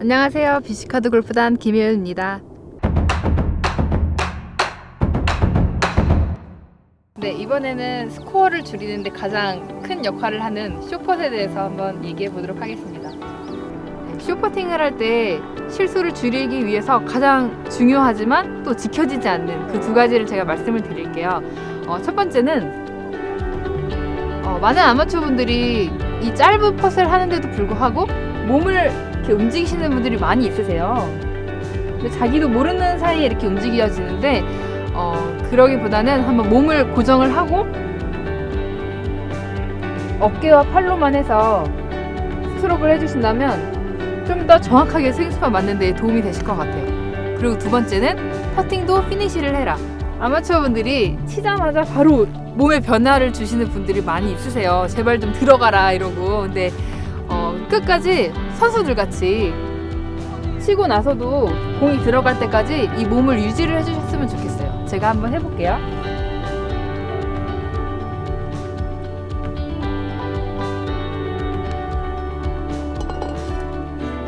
안녕하세요. 비시카드 골프단 김혜은입니다. 네, 이번에는 스코어를 줄이는데 가장 큰 역할을 하는 쇼퍼에 대해서 한번 얘기해 보도록 하겠습니다. 네, 쇼퍼팅을 할 때 실수를 줄이기 위해서 가장 중요하지만 또 지켜지지 않는 그 두 가지를 제가 말씀을 드릴게요. 어, 첫 번째는 어, 많은 아마추어 분들이 이 짧은 펫을 하는데도 불구하고 몸을 이렇게 움직이시는 분들이 많이 있으세요. 근데 자기도 모르는 사이에 이렇게 움직여지는데 어, 그러기보다는 한번 몸을 고정을 하고 어깨와 팔로만 해서 스트로크를 해주신다면 좀 더 정확하게 스윙스만 맞는 데 도움이 되실 것 같아요. 그리고 두 번째는 퍼팅도 피니시를 해라. 아마추어 분들이 치자마자 바로 몸에 변화를 주시는 분들이 많이 있으세요. 제발 좀 들어가라 이러고. 근데 어, 끝까지 선수들 같이 치고 나서도 공이 들어갈 때까지 이 몸을 유지를 해주셨으면 좋겠어요. 제가 한번 해볼게요.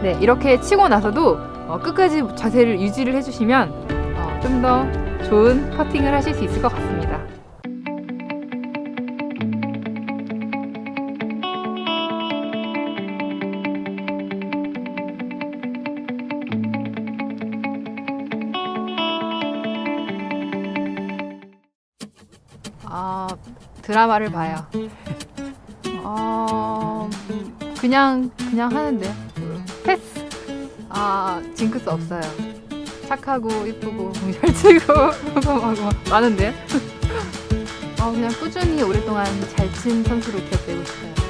네, 이렇게 치고 나서도 어, 끝까지 자세를 유지를 해주시면 어, 좀더 좋은 퍼팅을 하실 수 있을 것 같습니다. 아 드라마를 봐요. 어 그냥 그냥 하는데 패스. 아 징크스 없어요. 착하고 이쁘고 잘 치고 평범하고 많은데. 어 그냥 꾸준히 오랫동안 잘 친 선수로 기억되고 싶어요.